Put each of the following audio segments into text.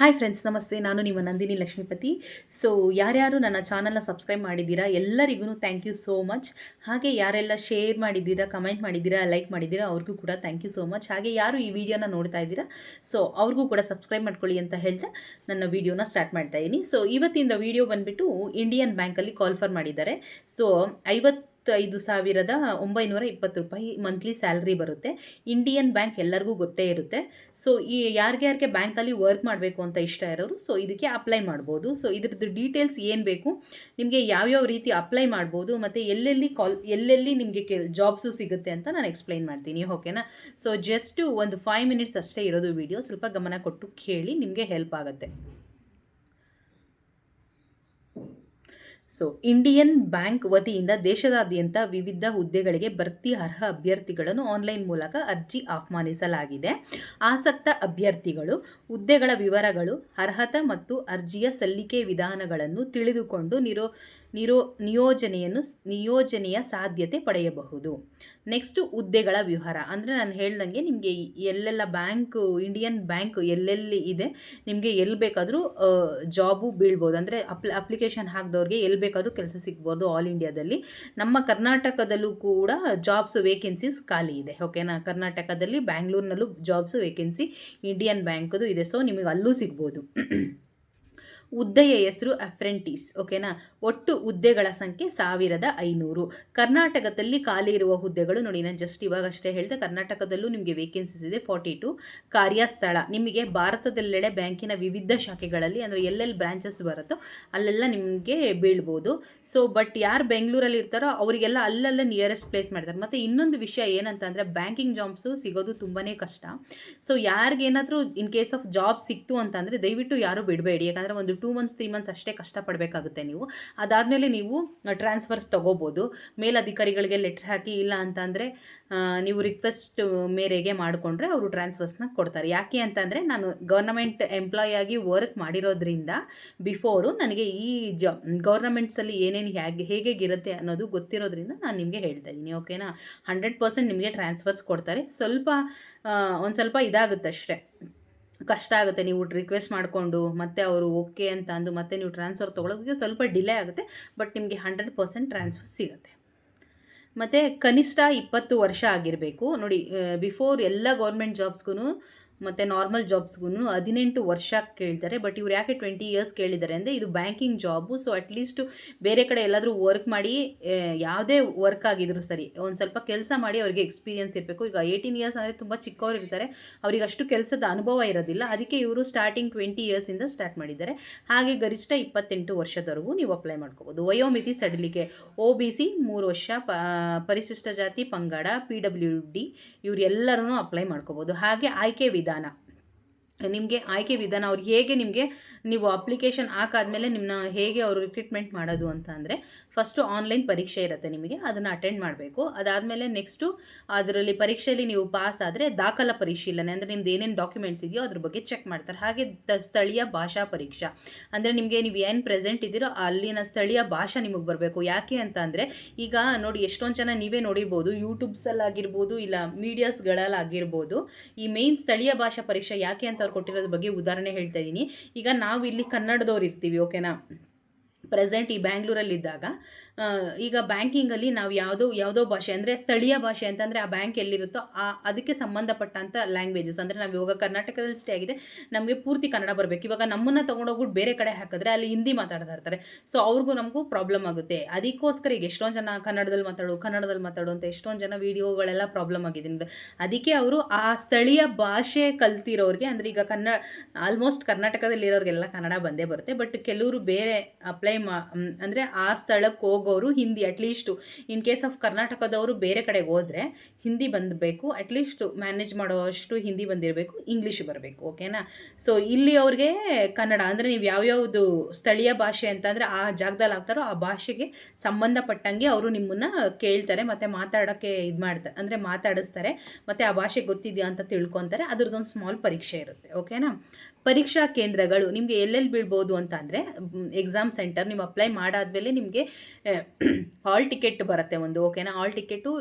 Hi friends ನಮಸ್ತೆ. ನಾನು ನಿಮ್ಮ ನಂದಿನಿ ಲಕ್ಷ್ಮೀಪತಿ. ಸೊ ಯಾರ್ಯಾರು ನನ್ನ ಚಾನಲ್ನ ಸಬ್ಸ್ಕ್ರೈಬ್ ಮಾಡಿದ್ದೀರಾ ಎಲ್ಲರಿಗೂ ಥ್ಯಾಂಕ್ ಯು ಸೋ ಮಚ್ ಹಾಗೆ ಯಾರೆಲ್ಲ ಶೇರ್ ಮಾಡಿದ್ದೀರಾ ಕಮೆಂಟ್ ಮಾಡಿದ್ದೀರಾ ಲೈಕ್ ಮಾಡಿದ್ದೀರಾ, ಅವ್ರಿಗೂ ಕೂಡ ಥ್ಯಾಂಕ್ ಯು ಸೋ ಮಚ್ ಹಾಗೆ ಯಾರು ಈ ವಿಡಿಯೋನ ನೋಡ್ತಾ ಇದ್ದೀರಾ ಸೊ ಅವ್ರಿಗೂ ಕೂಡ ಸಬ್ಸ್ಕ್ರೈಬ್ ಮಾಡ್ಕೊಳ್ಳಿ ಅಂತ ಹೇಳ್ತಾ ನನ್ನ ವಿಡಿಯೋನ ಸ್ಟಾರ್ಟ್ ಮಾಡ್ತಾ ಇದ್ದೀನಿ ಸೊ ಇವತ್ತಿಂದ ವಿಡಿಯೋ ಬಂದುಬಿಟ್ಟು ಇಂಡಿಯನ್ ಬ್ಯಾಂಕಲ್ಲಿ ಕಾಲ್ ಫರ್ ಮಾಡಿದ್ದಾರೆ. ಸೊ ಐವತ್ತು ಐದು ಸಾವಿರದ ಒಂಬೈನೂರ ಇಪ್ಪತ್ತು ರೂಪಾಯಿ ಮಂತ್ಲಿ ಸ್ಯಾಲ್ರಿ ಬರುತ್ತೆ. ಇಂಡಿಯನ್ ಬ್ಯಾಂಕ್ ಎಲ್ಲರಿಗೂ ಗೊತ್ತೇ ಇರುತ್ತೆ. ಸೊ ಈ ಯಾರಿಗೆ ಯಾರಿಗೆ ಬ್ಯಾಂಕಲ್ಲಿ ವರ್ಕ್ ಮಾಡಬೇಕು ಅಂತ ಇಷ್ಟ ಇರೋರು ಸೊ ಇದಕ್ಕೆ ಅಪ್ಲೈ ಮಾಡ್ಬೋದು. ಸೊ ಇದ್ರದ್ದು ಡೀಟೇಲ್ಸ್ ಏನು ಬೇಕು, ನಿಮಗೆ ಯಾವ್ಯಾವ ರೀತಿ ಅಪ್ಲೈ ಮಾಡ್ಬೋದು, ಮತ್ತು ಎಲ್ಲೆಲ್ಲಿ ಕಾಲ್ ಎಲ್ಲೆಲ್ಲಿ ನಿಮಗೆ ಕೆ ಜಾಬ್ಸು ಸಿಗುತ್ತೆ ಅಂತ ನಾನು ಎಕ್ಸ್ಪ್ಲೈನ್ ಮಾಡ್ತೀನಿ ಓಕೆನಾ ಸೊ ಜಸ್ಟು ಒಂದು ಫೈವ್ ಮಿನಿಟ್ಸ್ ಅಷ್ಟೇ ಇರೋದು ವಿಡಿಯೋ ಸ್ವಲ್ಪ ಗಮನ ಕೊಟ್ಟು ಕೇಳಿ, ನಿಮಗೆ ಹೆಲ್ಪ್ ಆಗುತ್ತೆ. ಸೊ ಇಂಡಿಯನ್ ಬ್ಯಾಂಕ್ ವತಿಯಿಂದ ದೇಶದಾದ್ಯಂತ ವಿವಿಧ ಹುದ್ದೆಗಳಿಗೆ ಭರ್ತಿ ಅರ್ಹ ಅಭ್ಯರ್ಥಿಗಳನ್ನು ಆನ್ಲೈನ್ ಮೂಲಕ ಅರ್ಜಿ ಆಹ್ವಾನಿಸಲಾಗಿದೆ. ಆಸಕ್ತ ಅಭ್ಯರ್ಥಿಗಳು, ಹುದ್ದೆಗಳ ವಿವರಗಳು, ಅರ್ಹತಾ ಮತ್ತು ಅರ್ಜಿಯ ಸಲ್ಲಿಕೆ ವಿಧಾನಗಳನ್ನು ತಿಳಿದುಕೊಂಡು ನಿರೋ ನಿರೋ, ನಿಯೋಜನೆಯನ್ನು ನಿಯೋಜನೆಯ ಸಾಧ್ಯತೆ ಪಡೆಯಬಹುದು. ನೆಕ್ಸ್ಟು ಹುದ್ದೆಗಳ ವಿವರ. ಅಂದರೆ ನಾನು ಹೇಳ್ದಂಗೆ ನಿಮಗೆ ಎಲ್ಲೆಲ್ಲ ಬ್ಯಾಂಕು ಇಂಡಿಯನ್ ಬ್ಯಾಂಕ್ ಎಲ್ಲೆಲ್ಲಿ ಇದೆ, ನಿಮಗೆ ಎಲ್ಲಿ ಬೇಕಾದರೂ ಜಾಬು ಬೀಳ್ಬೋದು. ಅಂದರೆ ಅಪ್ಲ ಅಪ್ಲಿಕೇಶನ್ ಹಾಕಿದವ್ರಿಗೆ ಬೇಕಾದರೂ ಕೆಲಸ ಸಿಗ್ಬೋದು ಆಲ್ ಇಂಡಿಯಾದಲ್ಲಿ ನಮ್ಮ ಕರ್ನಾಟಕದಲ್ಲೂ ಕೂಡ ಜಾಬ್ಸ್ ವೇಕೆನ್ಸೀಸ್ ಖಾಲಿ ಇದೆ ಓಕೆನಾ ಕರ್ನಾಟಕದಲ್ಲಿ ಬ್ಯಾಂಗ್ಳೂರ್ನಲ್ಲೂ ಜಾಬ್ಸ್ ವೇಕೆನ್ಸಿ ಇಂಡಿಯನ್ ಬ್ಯಾಂಕದು ಇದೆ ಸೊ ನಿಮಗೆ ಅಲ್ಲೂ ಸಿಗ್ಬೋದು. ಹುದ್ದೆಯ ಹೆಸರು ಅಫ್ರೆಂಟಿಸ್ ಓಕೆನಾ ಒಟ್ಟು ಹುದ್ದೆಗಳ ಸಂಖ್ಯೆ ಸಾವಿರದ ಐನೂರು. ಕರ್ನಾಟಕದಲ್ಲಿ ಖಾಲಿ ಇರುವ ಹುದ್ದೆಗಳು ನೋಡಿ, ನಾನು ಜಸ್ಟ್ ಇವಾಗಷ್ಟೇ ಹೇಳಿದೆ, ಕರ್ನಾಟಕದಲ್ಲೂ ನಿಮಗೆ ವೇಕೆನ್ಸೀಸ್ ಇದೆ ಫಾರ್ಟಿ ಟು ಕಾರ್ಯಸ್ಥಳ. ನಿಮಗೆ ಭಾರತದಲ್ಲೆಡೆ ಬ್ಯಾಂಕಿನ ವಿವಿಧ ಶಾಖೆಗಳಲ್ಲಿ, ಅಂದರೆ ಎಲ್ಲೆಲ್ಲಿ ಬ್ರಾಂಚಸ್ ಬರುತ್ತೋ ಅಲ್ಲೆಲ್ಲ ನಿಮಗೆ ಬೀಳ್ಬೋದು. ಸೊ ಬಟ್ ಯಾರು ಬೆಂಗಳೂರಲ್ಲಿ ಇರ್ತಾರೋ ಅವರಿಗೆಲ್ಲ ಅಲ್ಲಲ್ಲೇ ನಿಯರೆಸ್ಟ್ ಪ್ಲೇಸ್ ಮಾಡ್ತಾರೆ. ಮತ್ತು ಇನ್ನೊಂದು ವಿಷಯ ಏನಂತ ಅಂದರೆ ಬ್ಯಾಂಕಿಂಗ್ ಜಾಬ್ಸು ಸಿಗೋದು ತುಂಬಾ ಕಷ್ಟ. ಸೊ ಯಾರಿಗೇನಾದರೂ ಇನ್ ಕೇಸ್ ಆಫ್ ಜಾಬ್ ಸಿಕ್ತು ಅಂತಂದರೆ ದಯವಿಟ್ಟು ಯಾರು ಬಿಡಬೇಡಿ. ಯಾಕಂದರೆ ಒಂದು ಟೂ ಮಂತ್ಸ್ ತ್ರೀ ಮಂತ್ಸ್ ಅಷ್ಟೇ ಕಷ್ಟಪಡಬೇಕಾಗುತ್ತೆ ನೀವು. ಅದಾದಮೇಲೆ ನೀವು ಟ್ರಾನ್ಸ್ಫರ್ಸ್ ತೊಗೋಬೋದು. ಮೇಲಧಿಕಾರಿಗಳಿಗೆ ಲೆಟ್ರ್ ಹಾಕಿ ಇಲ್ಲ ಅಂತಂದರೆ ನೀವು ರಿಕ್ವೆಸ್ಟ್ ಮೇರೆಗೆ ಮಾಡಿಕೊಂಡ್ರೆ ಅವರು ಟ್ರಾನ್ಸ್ಫರ್ಸ್ನ ಕೊಡ್ತಾರೆ. ಯಾಕೆ ಅಂತಂದರೆ, ನಾನು ಗೌರ್ನಮೆಂಟ್ ಎಂಪ್ಲಾಯಿ ಆಗಿ ವರ್ಕ್ ಮಾಡಿರೋದ್ರಿಂದ ಬಿಫೋರು ನನಗೆ ಈ ಜ ಗೌರ್ನಮೆಂಟ್ಸಲ್ಲಿ ಏನೇನು ಹೇಗೆ ಹೇಗೇಗಿರುತ್ತೆ ಅನ್ನೋದು ಗೊತ್ತಿರೋದ್ರಿಂದ ನಾನು ನಿಮಗೆ ಹೇಳ್ತಾ ಇದ್ದೀನಿ ಓಕೆನಾ ಹಂಡ್ರೆಡ್ ಪರ್ಸೆಂಟ್ ನಿಮಗೆ ಟ್ರಾನ್ಸ್ಫರ್ಸ್ ಕೊಡ್ತಾರೆ. ಸ್ವಲ್ಪ ಒಂದು ಸ್ವಲ್ಪ ಇದಾಗುತ್ತೆ ಅಷ್ಟೇ. ಕಷ್ಟ ಆಗುತ್ತೆ. ನೀವು ರಿಕ್ವೆಸ್ಟ್ ಮಾಡಿಕೊಂಡು ಮತ್ತೆ ಅವರು ಓಕೆ ಅಂತ ಅಂದು ಮತ್ತೆ ನೀವು ಟ್ರಾನ್ಸ್ಫರ್ ತೊಗೊಳೋದಕ್ಕೆ ಸ್ವಲ್ಪ ಡಿಲೇ ಆಗುತ್ತೆ. ಬಟ್ ನಿಮಗೆ ಹಂಡ್ರೆಡ್ ಪರ್ಸೆಂಟ್ ಟ್ರಾನ್ಸ್ಫರ್ ಸಿಗುತ್ತೆ. ಮತ್ತು ಕನಿಷ್ಠ ಇಪ್ಪತ್ತು ವರ್ಷ ಆಗಿರಬೇಕು. ನೋಡಿ ಬಿಫೋರ್ ಎಲ್ಲ ಗೌರ್ಮೆಂಟ್ ಜಾಬ್ಸ್ಗೂ ಮತ್ತು ನಾರ್ಮಲ್ ಜಾಬ್ಸ್ಗೂ ಹದಿನೆಂಟು ವರ್ಷ ಕೇಳ್ತಾರೆ. ಬಟ್ ಇವ್ರು ಯಾಕೆ ಟ್ವೆಂಟಿ ಇಯರ್ಸ್ ಕೇಳಿದ್ದಾರೆ ಅಂದರೆ ಇದು ಬ್ಯಾಂಕಿಂಗ್ ಜಾಬು ಸೊ ಅಟ್ಲೀಸ್ಟು ಬೇರೆ ಕಡೆ ಎಲ್ಲಾದರೂ ವರ್ಕ್ ಮಾಡಿ ಯಾವುದೇ ವರ್ಕ್ ಆಗಿದ್ರು ಸರಿ, ಒಂದು ಸ್ವಲ್ಪ ಕೆಲಸ ಮಾಡಿ ಅವರಿಗೆ ಎಕ್ಸ್ಪೀರಿಯನ್ಸ್ ಇರಬೇಕು. ಈಗ ಏಯ್ಟೀನ್ ಇಯರ್ಸ್ ಅಂದರೆ ತುಂಬ ಚಿಕ್ಕವರು ಇರ್ತಾರೆ. ಅವ್ರಿಗೆ ಅಷ್ಟು ಕೆಲಸದ ಅನುಭವ ಇರೋದಿಲ್ಲ. ಅದಕ್ಕೆ ಇವರು ಸ್ಟಾರ್ಟಿಂಗ್ ಟ್ವೆಂಟಿ ಇಯರ್ಸಿಂದ ಸ್ಟಾರ್ಟ್ ಮಾಡಿದ್ದಾರೆ. ಹಾಗೆ ಗರಿಷ್ಠ ಇಪ್ಪತ್ತೆಂಟು ವರ್ಷದವರೆಗೂ ನೀವು ಅಪ್ಲೈ ಮಾಡ್ಕೋಬೋದು. ವಯೋಮಿತಿ ಸಡಿಲಿಕೆ ಒ ಬಿ ಸಿ ಮೂರು ವರ್ಷ, ಪ, ಪರಿಶಿಷ್ಟ ಜಾತಿ, ಪಂಗಡ ಪಿ ಡಬ್ಲ್ಯೂ ಡಿ ಇವರೆಲ್ಲರೂ ಅಪ್ಲೈ ಮಾಡ್ಕೋಬೋದು. ಹಾಗೆ ಆಯ್ಕೆ ವಿಧಾನ ವಿಧಾನ ನಿಮಗೆ ಆಯ್ಕೆ ವಿಧಾನ ಅವ್ರು ಹೇಗೆ ನಿಮಗೆ ನೀವು ಅಪ್ಲಿಕೇಶನ್ ಹಾಕಾದ್ಮೇಲೆ ನಿಮ್ಮನ್ನ ಹೇಗೆ ಅವರು ರಿಕ್ರೂಟ್ಮೆಂಟ್ ಮಾಡೋದು ಅಂತ ಅಂದರೆ ಫಸ್ಟು ಆನ್ಲೈನ್ ಪರೀಕ್ಷೆ ಇರುತ್ತೆ ನಿಮಗೆ, ಅದನ್ನು ಅಟೆಂಡ್ ಮಾಡಬೇಕು. ಅದಾದಮೇಲೆ ನೆಕ್ಸ್ಟು ಅದರಲ್ಲಿ ಪರೀಕ್ಷೆಯಲ್ಲಿ ನೀವು ಪಾಸ್ ಆದರೆ ದಾಖಲ ಪರಿಶೀಲನೆ, ಅಂದರೆ ನಿಮ್ದು ಏನೇನು ಡಾಕ್ಯುಮೆಂಟ್ಸ್ ಇದೆಯೋ ಅದ್ರ ಬಗ್ಗೆ ಚೆಕ್ ಮಾಡ್ತಾರೆ. ಹಾಗೆ ದ ಸ್ಥಳೀಯ ಭಾಷಾ ಪರೀಕ್ಷಾ. ಅಂದರೆ ನಿಮಗೆ ನೀವು ಏನು ಪ್ರೆಸೆಂಟ್ ಇದ್ದೀರೋ ಅಲ್ಲಿನ ಸ್ಥಳೀಯ ಭಾಷೆ ನಿಮಗೆ ಬರಬೇಕು. ಯಾಕೆ ಅಂತ ಅಂದರೆ ಈಗ ನೋಡಿ ಎಷ್ಟೊಂದು ಜನ ನೀವೇ ನೋಡಿರ್ಬೋದು ಯೂಟ್ಯೂಬ್ಸಲ್ಲಾಗಿರ್ಬೋದು ಇಲ್ಲ ಮೀಡಿಯಾಸ್ಗಳಲ್ಲಾಗಿರ್ಬೋದು ಈ ಮೇನ್ ಸ್ಥಳೀಯ ಭಾಷಾ ಪರೀಕ್ಷೆ ಯಾಕೆ ಅಂತ ಅವ್ರು ಕೊಟ್ಟಿರೋದ್ರ ಬಗ್ಗೆ ಉದಾಹರಣೆ ಹೇಳ್ತಾ ಇದ್ದೀನಿ ಈಗ ನಾವು ಇಲ್ಲಿ ಕನ್ನಡದವ್ರು ಇರ್ತೀವಿ ಓಕೆನಾ ಪ್ರೆಸೆಂಟ್ ಈ ಬ್ಯಾಂಗ್ಳೂರಲ್ಲಿದ್ದಾಗ ಈಗ ಬ್ಯಾಂಕಿಂಗಲ್ಲಿ ನಾವು ಯಾವುದೋ ಯಾವುದೋ ಭಾಷೆ ಅಂದರೆ ಸ್ಥಳೀಯ ಭಾಷೆ ಅಂತಂದರೆ ಆ ಬ್ಯಾಂಕ್ ಎಲ್ಲಿರುತ್ತೋ ಆ, ಅದಕ್ಕೆ ಸಂಬಂಧಪಟ್ಟಂಥ ಲ್ಯಾಂಗ್ವೇಜಸ್ ಅಂದರೆ ನಾವು ಇವಾಗ ಕರ್ನಾಟಕದಲ್ಲಿ ಸ್ಟೇ ಆಗಿದೆ, ನಮಗೆ ಪೂರ್ತಿ ಕನ್ನಡ ಬರಬೇಕು. ಇವಾಗ ನಮ್ಮನ್ನು ತೊಗೊಂಡೋಗ್ಬಿಟ್ಟು ಬೇರೆ ಕಡೆ ಹಾಕಿದ್ರೆ ಅಲ್ಲಿ ಹಿಂದಿ ಮಾತಾಡ್ತಾ ಇರ್ತಾರೆ. ಸೊ ಅವ್ರಿಗೂ ನಮಗೂ ಪ್ರಾಬ್ಲಮ್ ಆಗುತ್ತೆ. ಅದಕ್ಕೋಸ್ಕರ ಈಗ ಎಷ್ಟೊಂದು ಜನ ಕನ್ನಡದಲ್ಲಿ ಮಾತಾಡು ಕನ್ನಡದಲ್ಲಿ ಮಾತಾಡು ಅಂತ ಎಷ್ಟೊಂದು ಜನ ವೀಡಿಯೋಗಳೆಲ್ಲ ಪ್ರಾಬ್ಲಮ್ ಆಗಿದೆ ಅದಕ್ಕೆ ಅವರು ಆ ಸ್ಥಳೀಯ ಭಾಷೆ ಕಲ್ತಿರೋರಿಗೆ, ಅಂದರೆ ಈಗ ಕನ್ನಡ ಆಲ್ಮೋಸ್ಟ್ ಕರ್ನಾಟಕದಲ್ಲಿರೋರಿಗೆಲ್ಲ ಕನ್ನಡ ಬಂದೇ ಬರುತ್ತೆ. ಬಟ್ ಕೆಲವರು ಬೇರೆ ಅಪ್ಲೈ ಮಾ, ಅಂದರೆ ಆ ಸ್ಥಳಕ್ಕೆ ಹೋಗೋರು Hindi at least in case of ಕರ್ನಾಟಕದವರು ಬೇರೆ ಕಡೆಗೆ ಹೋದರೆ ಹಿಂದಿ ಬಂದಬೇಕು ಅಟ್ಲೀಸ್ಟ್ ಮ್ಯಾನೇಜ್ ಮಾಡೋಷ್ಟು ಹಿಂದಿ ಬಂದಿರಬೇಕು ಇಂಗ್ಲೀಷ್ ಬರಬೇಕು ಓಕೆನಾ ಸೊ ಇಲ್ಲಿ ಅವ್ರಿಗೆ ಕನ್ನಡ, ಅಂದರೆ ನೀವು ಯಾವ್ಯಾವುದು ಸ್ಥಳೀಯ ಭಾಷೆ ಅಂತಂದರೆ ಆ ಜಾಗದಲ್ಲಿ ಆಗ್ತಾರೋ ಆ ಭಾಷೆಗೆ ಸಂಬಂಧಪಟ್ಟಂಗೆ ಅವರು ನಿಮ್ಮನ್ನು ಕೇಳ್ತಾರೆ, ಮತ್ತು ಮಾತಾಡೋಕ್ಕೆ ಇದು ಮಾಡ್ತಾರೆ ಅಂದರೆ ಮಾತಾಡಿಸ್ತಾರೆ, ಮತ್ತು ಆ ಭಾಷೆ ಗೊತ್ತಿದೆಯಾ ಅಂತ ತಿಳ್ಕೊತಾರೆ, ಅದ್ರದ್ದೊಂದು ಸ್ಮಾಲ್ ಪರೀಕ್ಷೆ ಇರುತ್ತೆ ಓಕೆನಾ ಪರೀಕ್ಷಾ ಕೇಂದ್ರಗಳು ನಿಮಗೆ ಎಲ್ಲೆಲ್ಲಿ ಬೀಳ್ಬೋದು ಅಂತ ಅಂದರೆ ಎಕ್ಸಾಮ್ ಸೆಂಟರ್ ನೀವು ಅಪ್ಲೈ ಮಾಡಾದಮೇಲೆ ನಿಮಗೆ ಹಾಲ್ ಟಿಕೆಟ್ ಬರುತ್ತೆ ಒಂದು ಓಕೆನಾ ಹಾಲ್ ಟಿಕೆಟು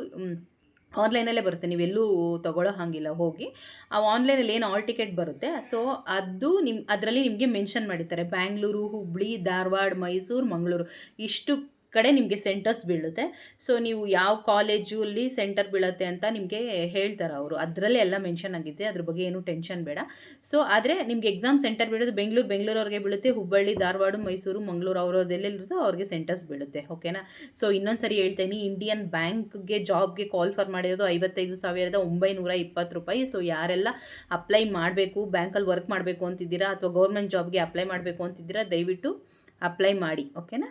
ಆನ್ಲೈನಲ್ಲೇ ಬರುತ್ತೆ ನೀವೆಲ್ಲೂ ತೊಗೊಳ್ಳೋ ಹಾಗಿಲ್ಲ, ಹೋಗಿ. ಆ ಆನ್ಲೈನಲ್ಲಿ ಏನು ಆಲ್ ಟಿಕೆಟ್ ಬರುತ್ತೆ ಸೊ ಅದು ನಿಮ್ಮ ಅದರಲ್ಲಿ ನಿಮಗೆ ಮೆನ್ಷನ್ ಮಾಡಿರ್ತಾರೆ ಬ್ಯಾಂಗ್ಳೂರು ಹುಬ್ಳಿ ಧಾರವಾಡ ಮೈಸೂರು ಮಂಗಳೂರು ಇಷ್ಟು ಕಡೆ ನಿಮಗೆ ಸೆಂಟರ್ಸ್ ಬೀಳುತ್ತೆ. ಸೊ ನೀವು ಯಾವ ಕಾಲೇಜು ಅಲ್ಲಿ ಸೆಂಟರ್ ಬೀಳುತ್ತೆ ಅಂತ ನಿಮಗೆ ಹೇಳ್ತಾರೆ ಅವರು. ಅದರಲ್ಲೇ ಎಲ್ಲ ಮೆನ್ಷನ್ ಆಗಿದೆ. ಅದ್ರ ಬಗ್ಗೆ ಏನು ಟೆನ್ಷನ್ ಬೇಡ. ಸೊ ಆದರೆ ನಿಮಗೆ ಎಕ್ಸಾಮ್ ಸೆಂಟರ್ ಬೀಳೋದು ಬೆಂಗಳೂರು ಅವ್ರಿಗೆ ಬೀಳುತ್ತೆ. ಹುಬ್ಬಳ್ಳಿ, ಧಾರವಾಡ, ಮೈಸೂರು, ಮಂಗಳೂರು ಅವ್ರದ್ದೆಲ್ಲಿರುತ್ತೋ ಅವ್ರಿಗೆ ಸೆಂಟರ್ಸ್ ಬೀಳುತ್ತೆ. ಓಕೆನಾ ಸೊ ಇನ್ನೊಂದು ಸರಿ ಹೇಳ್ತೇನೆ ಇಂಡಿಯನ್ ಬ್ಯಾಂಕ್ಗೆ ಜಾಬ್ಗೆ ಕಾಲ್ ಫಾರ್ ಮಾಡಿರೋದು ಐವತ್ತೈದು ಸಾವಿರದ ಒಂಬೈನೂರ ಇಪ್ಪತ್ತು ರೂಪಾಯಿ. ಸೊ ಯಾರೆಲ್ಲ ಅಪ್ಲೈ ಮಾಡಬೇಕು ಬ್ಯಾಂಕಲ್ಲಿ ವರ್ಕ್ ಮಾಡಬೇಕು ಅಂತಿದ್ದೀರಾ ಅಥವಾ ಗೌರ್ಮೆಂಟ್ ಜಾಬ್ಗೆ ಅಪ್ಲೈ ಮಾಡಬೇಕು ಅಂತಿದ್ದೀರಾ ದಯವಿಟ್ಟು ಅಪ್ಲೈ ಮಾಡಿ. ಓಕೆನಾ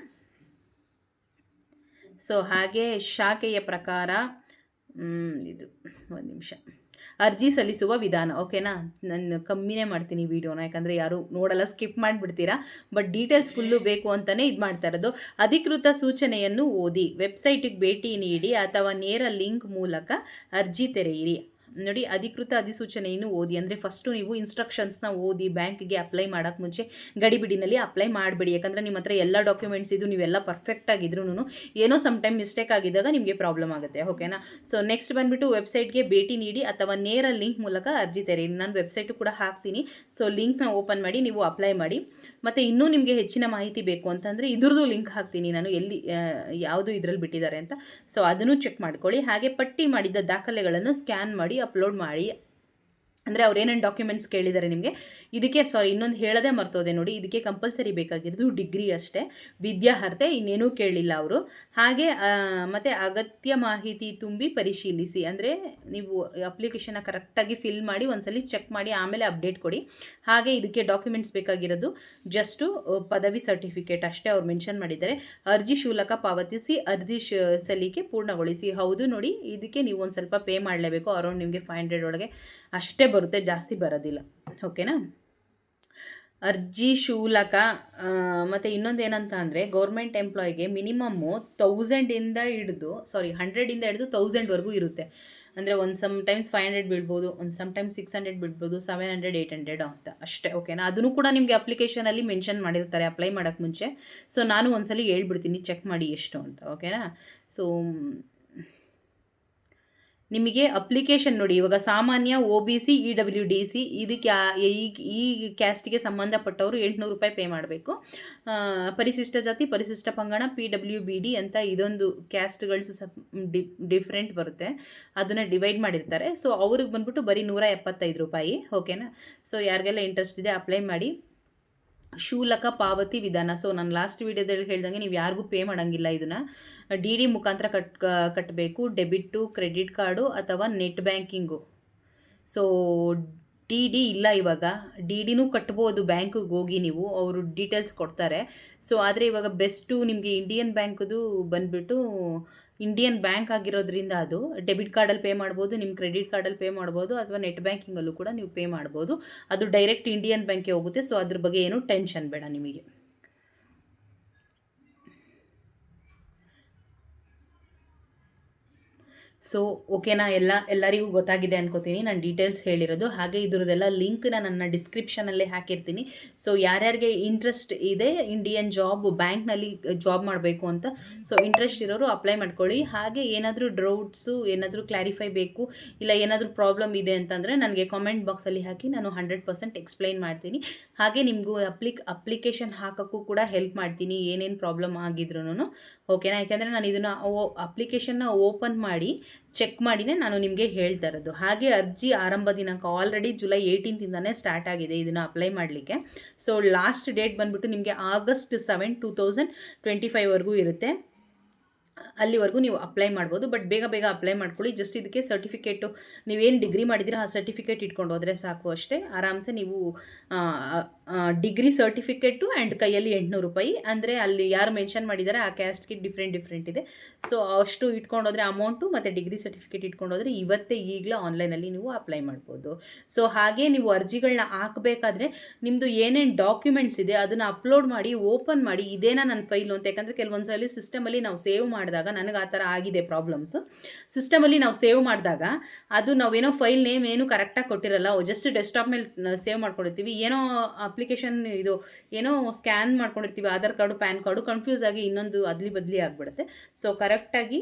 ಸೊ ಹಾಗೆ ಶಾಖೆಯ ಪ್ರಕಾರ ಇದು ಒಂದು ನಿಮಿಷ. ಅರ್ಜಿ ಸಲ್ಲಿಸುವ ವಿಧಾನ, ಓಕೆನಾ? ನಾನು ಕಮ್ಮಿನೇ ಮಾಡ್ತೀನಿ ವಿಡಿಯೋನ, ಯಾಕಂದರೆ ಯಾರು ನೋಡಲ್ಲ, ಸ್ಕಿಪ್ ಮಾಡಿಬಿಡ್ತೀರಾ? ಬಟ್ ಡೀಟೇಲ್ಸ್ ಫುಲ್ಲು ಬೇಕು ಅಂತಲೇ ಇದು ಮಾಡ್ತಾ ಇರೋದು. ಅಧಿಕೃತ ಸೂಚನೆಯನ್ನು ಓದಿ ವೆಬ್ಸೈಟಿಗೆ ಭೇಟಿ ನೀಡಿ ಅಥವಾ ನೇರ ಲಿಂಕ್ ಮೂಲಕ ಅರ್ಜಿ ತೆರೆಯಿರಿ. ನೋಡಿ, ಅಧಿಕೃತ ಅಧಿಸೂಚನೆಯನ್ನು ಓದಿ. ಅಂದರೆ ಫಸ್ಟು ನೀವು ಇನ್ಸ್ಟ್ರಕ್ಷನ್ಸ್ನ ಓದಿ ಬ್ಯಾಂಕ್ಗೆ ಅಪ್ಲೈ ಮಾಡೋಕ್ಕೆ ಮುಂಚೆ ಗಡಿಬಿಡಿನಲ್ಲಿ ಅಪ್ಲೈ ಮಾಡಬೇಡಿ. ಯಾಕಂದರೆ ನಿಮ್ಮ ಹತ್ರ ಎಲ್ಲ ಡಾಕ್ಯುಮೆಂಟ್ಸ್ ಇದು, ನೀವೆಲ್ಲ ಪರ್ಫೆಕ್ಟ್ ಆಗಿದ್ರೂ ಏನೋ ಸಮ್ ಟೈಮ್ ಮಿಸ್ಟೇಕ್ ಆಗಿದ್ದಾಗ ನಿಮಗೆ ಪ್ರಾಬ್ಲಮ್ ಆಗುತ್ತೆ. ಓಕೆನಾ ಸೊ ನೆಕ್ಸ್ಟ್ ಬಂದುಬಿಟ್ಟು ವೆಬ್ಸೈಟ್ಗೆ ಭೇಟಿ ನೀಡಿ ಅಥವಾ ನೇರ ಲಿಂಕ್ ಮೂಲಕ ಅರ್ಜಿ ತೆರೆಯಿರಿ ನಾನು ವೆಬ್ಸೈಟು ಕೂಡ ಹಾಕ್ತೀನಿ. ಸೊ ಲಿಂಕ್ನ ಓಪನ್ ಮಾಡಿ, ನೀವು ಅಪ್ಲೈ ಮಾಡಿ. ಮತ್ತು ಇನ್ನೂ ನಿಮಗೆ ಹೆಚ್ಚಿನ ಮಾಹಿತಿ ಬೇಕು ಅಂತಂದರೆ ಇದ್ರದ್ದು ಲಿಂಕ್ ಹಾಕ್ತೀನಿ ನಾನು, ಎಲ್ಲಿ ಯಾವುದು ಇದರಲ್ಲಿ ಬಿಟ್ಟಿದ್ದಾರೆ ಅಂತ. ಸೊ ಅದನ್ನು ಚೆಕ್ ಮಾಡ್ಕೊಳ್ಳಿ. ಹಾಗೆ ಪಟ್ಟಿ ಮಾಡಿದ ದಾಖಲೆಗಳನ್ನು ಸ್ಕ್ಯಾನ್ ಮಾಡಿ ಅಪ್ಲೋಡ್ ಮಾಡಿ ಅಂದರೆ ಅವ್ರು ಏನೇನು ಡಾಕ್ಯುಮೆಂಟ್ಸ್ ಕೇಳಿದ್ದಾರೆ ನಿಮಗೆ, ಇದಕ್ಕೆ ಸಾರಿ ಇನ್ನೊಂದು ಹೇಳೋದೇ ಮರ್ತೋದೆ ನೋಡಿ, ಇದಕ್ಕೆ ಕಂಪಲ್ಸರಿ ಬೇಕಾಗಿರೋದು ಡಿಗ್ರಿ ಅಷ್ಟೇ. ವಿದ್ಯಾರ್ಹತೆ ಇನ್ನೇನೂ ಕೇಳಿಲ್ಲ ಅವರು. ಹಾಗೆ ಮತ್ತು ಅಗತ್ಯ ಮಾಹಿತಿ ತುಂಬಿ ಪರಿಶೀಲಿಸಿ. ಅಂದರೆ ನೀವು ಅಪ್ಲಿಕೇಶನ್ನ ಕರೆಕ್ಟಾಗಿ ಫಿಲ್ ಮಾಡಿ, ಒಂದ್ಸಲಿ ಚೆಕ್ ಮಾಡಿ, ಆಮೇಲೆ ಅಪ್ಡೇಟ್ ಕೊಡಿ. ಹಾಗೆ ಇದಕ್ಕೆ ಡಾಕ್ಯುಮೆಂಟ್ಸ್ ಬೇಕಾಗಿರೋದು ಜಸ್ಟು ಪದವಿ ಸರ್ಟಿಫಿಕೇಟ್ ಅಷ್ಟೇ ಅವ್ರು ಮೆನ್ಷನ್ ಮಾಡಿದ್ದಾರೆ. ಅರ್ಜಿ ಶುಲ್ಕ ಪಾವತಿಸಿ, ಅರ್ಜಿ ಶ, ಸಲ್ಲಿಕೆ ಪೂರ್ಣಗೊಳಿಸಿ. ಹೌದು ನೋಡಿ, ಇದಕ್ಕೆ ನೀವು ಒಂದು ಸ್ವಲ್ಪ ಪೇ ಮಾಡಲೇಬೇಕು. ಅರೌಂಡ್ ನಿಮಗೆ ಫೈವ್ ಹಂಡ್ರೆಡ್ ಒಳಗೆ ಅಷ್ಟೇ ಬರುತ್ತೆ, ಜಾಸ್ತಿ ಬರೋದಿಲ್ಲ. ಓಕೆನಾ ಅರ್ಜಿ ಶೂಲಕ ಮತ್ತು ಇನ್ನೊಂದು ಏನಂತ ಅಂದರೆ ಗೌರ್ಮೆಂಟ್ ಎಂಪ್ಲಾಯ್ಗೆ ಮಿನಿಮಮ್ಮು ತೌಸಂಡಿಂದ ಹಿಡಿದು ಸಾರಿ ಹಂಡ್ರೆಡಿಂದ ಹಿಡಿದು ತೌಸಂಡ್ವರೆಗೂ ಇರುತ್ತೆ. ಅಂದರೆ ಒಂದು ಸಮ್ ಟೈಮ್ಸ್ ಫೈವ್ ಹಂಡ್ರೆಡ್ ಬಿಡ್ಬೋದು ಒಂದು ಸಮ್ ಟೈಮ್ಸ್ ಸಿಕ್ಸ್ ಹಂಡ್ರೆಡ್ ಬಿಡ್ಬೋದು ಸೆವೆನ್ ಹಂಡ್ರೆಡ್ ಏಯ್ಟ್ ಹಂಡ್ರೆಡ್ ಅಂತ. ಅಷ್ಟೇ ಓಕೆನಾ ಅದನ್ನು ಕೂಡ ನಿಮಗೆ ಅಪ್ಲಿಕೇಶನಲ್ಲಿ ಮೆನ್ಷನ್ ಮಾಡಿರ್ತಾರೆ ಅಪ್ಲೈ ಮಾಡೋಕ್ಕೆ ಮುಂಚೆ. ಸೊ ನಾನು ಒಂದ್ಸಲಿ ಹೇಳ್ಬಿಡ್ತೀನಿ ಚೆಕ್ ಮಾಡಿ ಎಷ್ಟು ಅಂತ ಓಕೆನಾ ಸೊ ನಿಮಗೆ ಅಪ್ಲಿಕೇಶನ್ ನೋಡಿ, ಇವಾಗ ಸಾಮಾನ್ಯ O B C E W D C ಇದಕ್ಕೆ ಈ ಈ ಕ್ಯಾಸ್ಟಿಗೆ ಸಂಬಂಧಪಟ್ಟವರು ಎಂಟುನೂರು ರೂಪಾಯಿ ಪೇ ಮಾಡಬೇಕು. ಪರಿಶಿಷ್ಟ ಜಾತಿ, ಪರಿಶಿಷ್ಟ ಪಂಗಡ ಪಿ ಡಬ್ಲ್ಯೂ ಬಿ ಡಿ ಅಂತ ಇದೊಂದು ಕ್ಯಾಸ್ಟ್ಗಳು ಡಿ ಡಿಫ್ರೆಂಟ್ ಬರುತ್ತೆ. ಅದನ್ನು ಡಿವೈಡ್ ಮಾಡಿರ್ತಾರೆ. ಸೊ ಅವ್ರಿಗೆ ಬಂದ್ಬಿಟ್ಟು ಬರೀ ನೂರ ಎಪ್ಪತ್ತೈದು ರೂಪಾಯಿ ಓಕೆನಾ ಸೊ ಯಾರಿಗೆಲ್ಲ ಇಂಟ್ರೆಸ್ಟ್ ಇದೆ ಅಪ್ಲೈ ಮಾಡಿ. ಶುಲ್ಕ ಪಾವತಿ ವಿಧಾನ. ಸೊ ನಾನು ಲಾಸ್ಟ್ ವೀಡಿಯೋದಲ್ಲಿ ಹೇಳ್ದಂಗೆ ನೀವು ಯಾರಿಗೂ ಪೇ ಮಾಡೋಂಗಿಲ್ಲ ಇದನ್ನು. ಡಿ ಡಿ ಮುಖಾಂತರ ಕಟ್ ಕಟ್ಟಬೇಕು ಡೆಬಿಟ್ಟು ಕ್ರೆಡಿಟ್ ಕಾರ್ಡು ಅಥವಾ net banking so D D ಇಲ್ಲ ಇವಾಗ. ಡಿ ಡಿನೂ ಕಟ್ಬೋದು ಬ್ಯಾಂಕಿಗೆ ಹೋಗಿ ನೀವು. ಅವರು ಡೀಟೇಲ್ಸ್ ಕೊಡ್ತಾರೆ. ಸೊ ಆದರೆ ಇವಾಗ ಬೆಸ್ಟು ನಿಮಗೆ ಇಂಡಿಯನ್ ಬ್ಯಾಂಕ್ದು ಬಂದುಬಿಟ್ಟು ಇಂಡಿಯನ್ ಬ್ಯಾಂಕ್ ಆಗಿರೋದ್ರಿಂದ ಅದು ಡೆಬಿಟ್ ಕಾರ್ಡಲ್ಲಿ ಪೇ ಮಾಡ್ಬೋದು ನಿಮ್ಮ ಕ್ರೆಡಿಟ್ ಕಾರ್ಡಲ್ಲಿ ಪೇ ಮಾಡ್ಬೋದು ಅಥವಾ ನೆಟ್ ಬ್ಯಾಂಕಿಂಗಲ್ಲೂ ಕೂಡ ನೀವು ಪೇ ಮಾಡ್ಬೋದು. ಅದು ಡೈರೆಕ್ಟ್ ಇಂಡಿಯನ್ ಬ್ಯಾಂಕ್ಗೆ ಹೋಗುತ್ತೆ. ಸೊ ಅದ್ರ ಬಗ್ಗೆ ಏನು ಟೆನ್ಷನ್ ಬೇಡ ನಿಮಗೆ. ಸೊ ಓಕೆನಾ ಎಲ್ಲ, ಎಲ್ಲರಿಗೂ ಗೊತ್ತಾಗಿದೆ ಅನ್ಕೋತೀನಿ. ನಾನು ಡೀಟೇಲ್ಸ್ ಹೇಳಿರೋದು. ಹಾಗೆ ಇದರದೆಲ್ಲ ಲಿಂಕ್ನ ನನ್ನ ಡಿಸ್ಕ್ರಿಪ್ಷನಲ್ಲೇ ಹಾಕಿರ್ತೀನಿ. ಸೊ ಯಾರ್ಯಾರಿಗೆ ಇಂಟ್ರೆಸ್ಟ್ ಇದೆ ಇಂಡಿಯನ್ ಜಾಬ್ ಬ್ಯಾಂಕ್ನಲ್ಲಿ ಜಾಬ್ ಮಾಡಬೇಕು ಅಂತ ಸೊ ಇಂಟ್ರೆಸ್ಟ್ ಇರೋರು ಅಪ್ಲೈ ಮಾಡ್ಕೊಳ್ಳಿ. ಹಾಗೆ ಏನಾದರೂ ಡ್ರೌಟ್ಸು ಏನಾದರೂ ಕ್ಲಾರಿಫೈ ಬೇಕು, ಇಲ್ಲ ಏನಾದರೂ ಪ್ರಾಬ್ಲಮ್ ಇದೆ ಅಂತಂದರೆ ನನಗೆ ಕಾಮೆಂಟ್ ಬಾಕ್ಸಲ್ಲಿ ಹಾಕಿ ನಾನು ಹಂಡ್ರೆಡ್ ಪರ್ಸೆಂಟ್ ಎಕ್ಸ್ಪ್ಲೈನ್ ಮಾಡ್ತೀನಿ. ಹಾಗೆ ನಿಮಗೂ ಅಪ್ಲಿಕ್ ಅಪ್ಲಿಕೇಶನ್ ಹಾಕೋಕ್ಕೂ ಕೂಡ ಹೆಲ್ಪ್ ಮಾಡ್ತೀನಿ, ಏನೇನು ಪ್ರಾಬ್ಲಮ್ ಆಗಿದ್ರು ಓಕೆನಾ ಯಾಕೆಂದರೆ ನಾನು ಇದನ್ನು ಅಪ್ಲಿಕೇಶನ್ನ ಓಪನ್ ಮಾಡಿ ಚೆಕ್ ಮಾಡಿನೇ ನಾನು ನಿಮಗೆ ಹೇಳ್ತಾ ಇರೋದು. ಹಾಗೆ ಅರ್ಜಿ ಆರಂಭ ದಿನಾಂಕ ಆಲ್ರೆಡಿ ಜುಲೈ ಏಯ್ಟೀನ್ತಿಂದನೇ ಸ್ಟಾರ್ಟ್ ಆಗಿದೆ ಇದನ್ನು ಅಪ್ಲೈ ಮಾಡಲಿಕ್ಕೆ. ಸೊ ಲಾಸ್ಟ್ ಡೇಟ್ ಬಂದುಬಿಟ್ಟು ನಿಮಗೆ August seven two thousand twenty ಫೈವ್ವರೆಗೂ ಇರುತ್ತೆ. ಅಲ್ಲಿವರೆಗೂ ನೀವು ಅಪ್ಲೈ ಮಾಡ್ಬೋದು ಬಟ್ ಬೇಗ ಬೇಗ ಅಪ್ಲೈ ಮಾಡ್ಕೊಳ್ಳಿ. ಜಸ್ಟ್ ಇದಕ್ಕೆ ಸರ್ಟಿಫಿಕೇಟು ನೀವೇನು ಡಿಗ್ರಿ ಮಾಡಿದ್ದೀರಾ, ಆ ಸರ್ಟಿಫಿಕೇಟ್ ಇಟ್ಕೊಂಡು ಹೋದರೆ ಸಾಕು ಅಷ್ಟೇ. ಆರಾಮ್ಸೆ ನೀವು ಡಿಗ್ರಿ ಸರ್ಟಿಫಿಕೇಟು ಆ್ಯಂಡ್ ಕೈಯಲ್ಲಿ ಎಂಟುನೂರು ರೂಪಾಯಿ. ಅಂದರೆ ಅಲ್ಲಿ ಯಾರು ಮೆನ್ಷನ್ ಮಾಡಿದ್ದಾರೆ ಆ ಕ್ಯಾಸ್ಟ್ಗೆ ಡಿಫ್ರೆಂಟ್ ಡಿಫ್ರೆಂಟ್ ಇದೆ. ಸೊ ಅಷ್ಟು ಇಟ್ಕೊಂಡೋದ್ರೆ ಅಮೌಂಟು ಮತ್ತು ಡಿಗ್ರಿ ಸರ್ಟಿಫಿಕೇಟ್ ಇಟ್ಕೊಂಡೋದ್ರೆ ಇವತ್ತೇ ಈಗಲೇ ಆನ್ಲೈನಲ್ಲಿ ನೀವು ಅಪ್ಲೈ ಮಾಡ್ಬೋದು. ಸೊ ಹಾಗೆ ನೀವು ಅರ್ಜಿಗಳನ್ನ ಹಾಕಬೇಕಾದ್ರೆ ನಿಮ್ಮದು ಏನೇನು ಡಾಕ್ಯುಮೆಂಟ್ಸ್ ಇದೆ, ಅದನ್ನು ಅಪ್ಲೋಡ್ ಮಾಡಿ ಓಪನ್ ಮಾಡಿ, ಇದೇನಾ ನನ್ನ ಫೈಲು ಅಂತ. ಯಾಕಂದರೆ ಕೆಲವೊಂದು ಸಲ ಸಿಸ್ಟಮಲ್ಲಿ ನಾವು ಸೇವ್ ಮಾಡಿದಾಗ ನನಗೆ ಆ ಥರ ಆಗಿದೆ ಪ್ರಾಬ್ಲಮ್ಸು ಸಿಸ್ಟಮಲ್ಲಿ ನಾವು ಸೇವ್ ಮಾಡಿದಾಗ ಅದು ನಾವೇನೋ ಫೈಲ್ ನೇಮ್ ಏನು ಕರೆಕ್ಟಾಗಿ ಕೊಟ್ಟಿರಲ್ಲ ಜಸ್ಟ್ ಡೆಸ್ಕ್ಟಾಪ್ ಮೇಲೆ ಸೇವ್ ಮಾಡ್ಕೊಂಡಿರ್ತೀವಿ. ಏನೋ ಅಪ್ಲಿಕೇಶನ್ ಇದು, ಏನೋ ಸ್ಕ್ಯಾನ್ ಮಾಡ್ಕೊಂಡಿರ್ತೀವಿ, Aadhaar card, PAN card confuse ಆಗಿ ಇನ್ನೊಂದು ಅದ್ಲಿ ಬದಲಿ ಆಗಿಬಿಡುತ್ತೆ. ಸೊ ಕರೆಕ್ಟಾಗಿ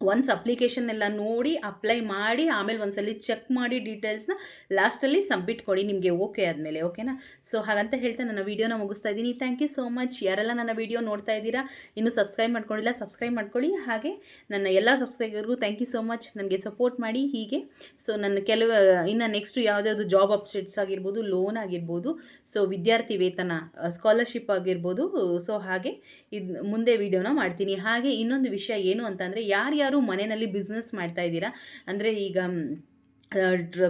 ಒನ್ಸ್ ಅಪ್ಲಿಕೇಶನ್ ಎಲ್ಲ ನೋಡಿ ಅಪ್ಲೈ ಮಾಡಿ, ಆಮೇಲೆ ಒಂದ್ಸಲಿ ಚೆಕ್ ಮಾಡಿ ಡೀಟೇಲ್ಸ್ನ ಲಾಸ್ಟಲ್ಲಿ ಸಬ್ಮಿಟ್ ಕೊಡಿ, ನಿಮಗೆ ಓಕೆ ಆದಮೇಲೆ ಓಕೆನಾ ಸೊ ಹಾಗಂತ ಹೇಳ್ತಾ ನನ್ನ ವೀಡಿಯೋನ ಮುಗಿಸ್ತಾ ಇದ್ದೀನಿ. ಥ್ಯಾಂಕ್ ಯು ಸೋ ಮಚ್ ಯಾರೆಲ್ಲ ನನ್ನ ವೀಡಿಯೋ ನೋಡ್ತಾ ಇದ್ದೀರಾ, ಇನ್ನೂ ಸಬ್ಸ್ಕ್ರೈಬ್ ಮಾಡ್ಕೊಂಡಿಲ್ಲ ಸಬ್ಸ್ಕ್ರೈಬ್ ಮಾಡ್ಕೊಳ್ಳಿ. ಹಾಗೆ ನನ್ನ ಎಲ್ಲ ಸಬ್ಸ್ಕ್ರೈಬರ್ಗೂ ಥ್ಯಾಂಕ್ ಯು ಸೋ ಮಚ್ ನನಗೆ ಸಪೋರ್ಟ್ ಮಾಡಿ ಹೀಗೆ. ಸೊ ನನ್ನ ಕೆಲವು, ಇನ್ನು ನೆಕ್ಸ್ಟು ಯಾವುದ್ಯಾವುದು ಜಾಬ್ ಆಪ್ಷನ್ಸ್ ಆಗಿರ್ಬೋದು ಲೋನ್ ಆಗಿರ್ಬೋದು ಸೊ ವಿದ್ಯಾರ್ಥಿ ವೇತನ ಸ್ಕಾಲರ್ಶಿಪ್ ಆಗಿರ್ಬೋದು ಸೊ ಹಾಗೆ ಇದು ಮುಂದೆ ವಿಡಿಯೋನ ಮಾಡ್ತೀನಿ. ಹಾಗೆ ಇನ್ನೊಂದು ವಿಷಯ ಏನು ಅಂತಂದರೆ, ಯಾರ್ಯಾರು ಮನೆಯಲ್ಲಿ ಬಿಸ್ನೆಸ್ ಮಾಡ್ತಾ ಇದ್ದೀರಾ? ಅಂದರೆ ಈಗ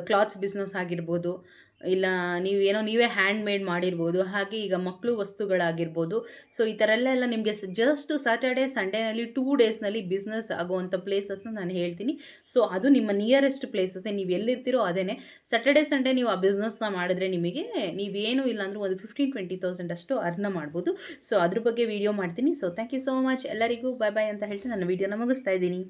ಕ್ಲಾತ್ಸ್ ಬಿಸ್ನೆಸ್ ಆಗಿರ್ಬೋದು ಇಲ್ಲ ನೀವು ಏನೋ ನೀವೇ ಹ್ಯಾಂಡ್ ಮೇಡ್ ಮಾಡಿರ್ಬೋದು, ಹಾಗೆ ಈಗ ಮಕ್ಕಳು ವಸ್ತುಗಳಾಗಿರ್ಬೋದು. ಸೊ ಈ ಥರ ಎಲ್ಲ ಎಲ್ಲ ನಿಮಗೆ ಜಸ್ಟ್ ಸ್ಯಾಟರ್ಡೆ ಸಂಡೇನಲ್ಲಿ ಟೂ ಡೇಸ್ನಲ್ಲಿ ಬಿಸ್ನೆಸ್ ಆಗುವಂಥ ಪ್ಲೇಸಸ್ನ ನಾನು ಹೇಳ್ತೀನಿ. ಸೊ ಅದು ನಿಮ್ಮ ನಿಯರೆಸ್ಟ್ ಪ್ಲೇಸಸ್ಸೇ ನೀವು ಎಲ್ಲಿರ್ತೀರೋ ಅದೇ ಸ್ಯಾಟರ್ಡೆ ಸಂಡೇ ನೀವು ಆ ಬಿಸ್ನೆಸ್ನ ಮಾಡಿದ್ರೆ ನಿಮಗೆ ನೀವೇನು ಇಲ್ಲ ಅಂದರೂ ಒಂದು ಫಿಫ್ಟೀನ್ ಟ್ವೆಂಟಿ ತೌಸಂಡ್ ಅಷ್ಟು ಅರ್ನ ಮಾಡ್ಬೋದು. ಸೊ ಅದ್ರ ಬಗ್ಗೆ ವಿಡಿಯೋ ಮಾಡ್ತೀನಿ. So thank you so much ಎಲ್ಲರಿಗೂ ಬಾಯ್ ಬಾಯ್ ಅಂತ ಹೇಳ್ತೀನಿ ನನ್ನ ವೀಡಿಯೋನ ಮುಗಿಸ್ತಾ ಇದ್ದೀನಿ.